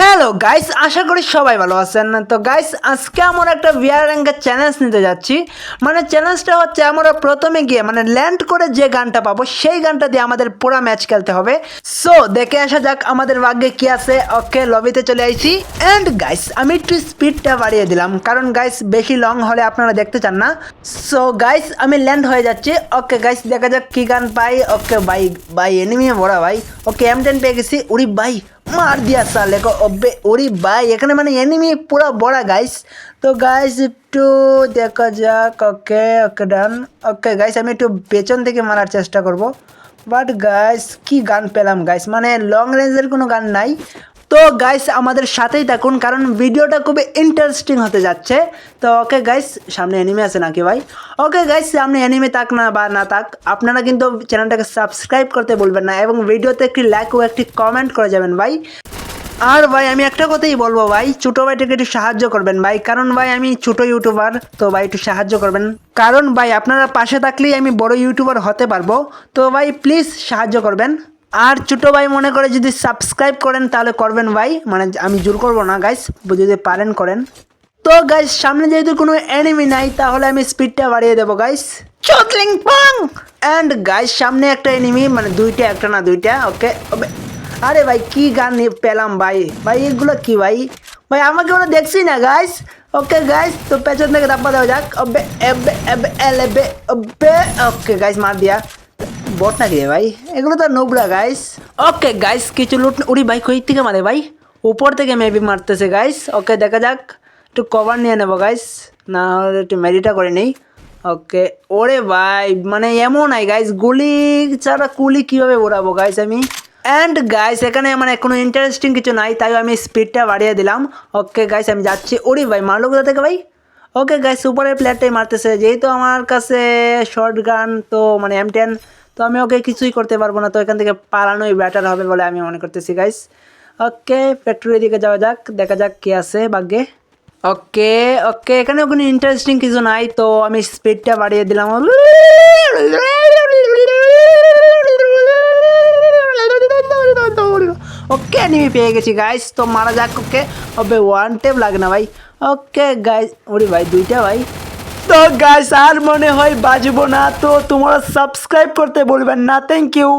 Hello guys আশা করি সবাই ভালো আছেন। তো গাইস আজকে আমরা একটা ভিআর র্যাঙ্কের চ্যালেঞ্জ নিতে যাচ্ছি। মানে চ্যালেঞ্জটা হচ্ছে আমরা প্রথমে গিয়ে মানে ল্যান্ড করে যে গানটা পাবো, সেই গানটা দিয়ে আমাদের পুরো ম্যাচ খেলতে হবে। সো দেখে আসা যাক আমাদের ভাগ্যে কি আছে। ওকে লবিতে চলে আইছি। অ্যান্ড গাইস আমি একটু স্পিডটা বাড়িয়ে দিলাম। কারণ গাইস বেশি লং হলে আপনারা দেখতে চান না। সো গাইস আমি ল্যান্ড হয়ে যাচ্ছি। ওকে গাইস দেখা যাক কি গান পাই। ওকে বাই বাই এনিমি বড়া ভাই। ওকে এম টেন পেয়ে গেছি। উড়ি বাই মার দিয়া সালে অবে ওরি ভাই, এখানে মানে এনিমি পুরো বড় গাইস তো গাইস একটু দেখা যাক ওকে ওকে ডান ওকে গাইস আমি একটু পেছন থেকে মারার চেষ্টা করব। বাট গাইস কি গান পেলাম গাইস মানে লং রেঞ্জের কোনো গান নাই। তো গাইস আমাদের সাথেই থাকুন, কারণ ভিডিওটা খুবই ইন্টারেস্টিং হতে যাচ্ছে। তো ওকে গাইস সামনে অ্যানিমে আছে নাকি ভাই? ওকে গাইস সামনে অ্যানিমে থাক না বা না থাক, আপনারা কিন্তু চ্যানেলটাকে সাবস্ক্রাইব করতে বলবেন না এবং ভিডিওতে একটি লাইক ও একটি কমেন্ট করে যাবেন ভাই। আর ভাই, আমি একটা কথাই বলব ভাই, ছোটো ভাইটাকে একটু সাহায্য করবেন ভাই, কারণ ভাই, আমি ছোটো ইউটিউবার তো ভাই একটু সাহায্য করবেন। কারণ ভাই, আপনারা পাশে থাকলেই আমি বড় ইউটিউবার হতে পারব, তো ভাই প্লিজ সাহায্য করবেন। আর ছোটো ভাই মনে করে যদি সাবস্ক্রাইব করেন তাহলে করবেন ভাই। মানে আমি জোর করব না গাইস যদি পারেন করেন। তো গাইস সামনে যেহেতু কোনো এনিমি নাই তাহলে আমি স্পিডটা বাড়িয়ে দেবো গাইস চটলিং পং! অ্যান্ড গাইস সামনে একটা এনিমি মানে দুইটা একটা না দুইটা ওকে আরে ভাই কি গান পেলাম ভাই? ভাই এগুলো কি ভাই? ভাই আমাকে ওরা দেখছি না গাইস ওকে গাইস তো পেছন থেকে দাপ্পা দেওয়া যাক। ওকে গাইস মার দিয়া। বট না দিয়ে ভাই এগুলো তো নোবরা গাইস ওকে গাইস কিছু লুট উড়ি ভাই কই থেকে মারে ভাই উপর থেকে মেবি মারতেছে গাইস ওকে দেখা যাক একটু কভার নিয়ে নেব গাইস না হলে একটু মেডিটা করে নেই ওকে ওরে ভাই মানে এমন নাই গাইস গুলি ছাড়া কুলি কীভাবে ওড়াবো গাইস আমি অ্যান্ড গাইস এখানে মানে কোনো ইন্টারেস্টিং কিছু নাই তাই আমি স্পিডটা বাড়িয়ে দিলাম ওকে গাইস আমি যাচ্ছি ওরে ভাই মারলো কোথা থেকে ভাই ওকে গাইস উপরের প্লেয়ারটাই মারতেছে যেহেতু আমার কাছে শর্ট গান তো মানে এম টেন তো আমি ওকে কিছুই করতে পারব না, তো এখান থেকে পালানোই বেটার হবে বলে আমি মনে করতেছি গাইস ওকে ফ্যাক্টরির দিকে যাওয়া যাক, দেখা যাক কে আছে ভাগ্যে। ওকে ওকে এখানেও কোনো ইন্টারেস্টিং কিছু নাই, তো আমি স্পিডটা বাড়িয়ে দিলাম। ওকে নিমি পেয়ে গেছি গাইস তো মারা যাক ওকে ওবে ওয়ান টেপ লাগে না, ভাই। ওকে গাইস ওরে ভাই, দুইটা, ভাই। তো গাইস আর মনে হয় বাজবো না, তো তোমরা সাবস্ক্রাইব করতে বলবেন না। Thank you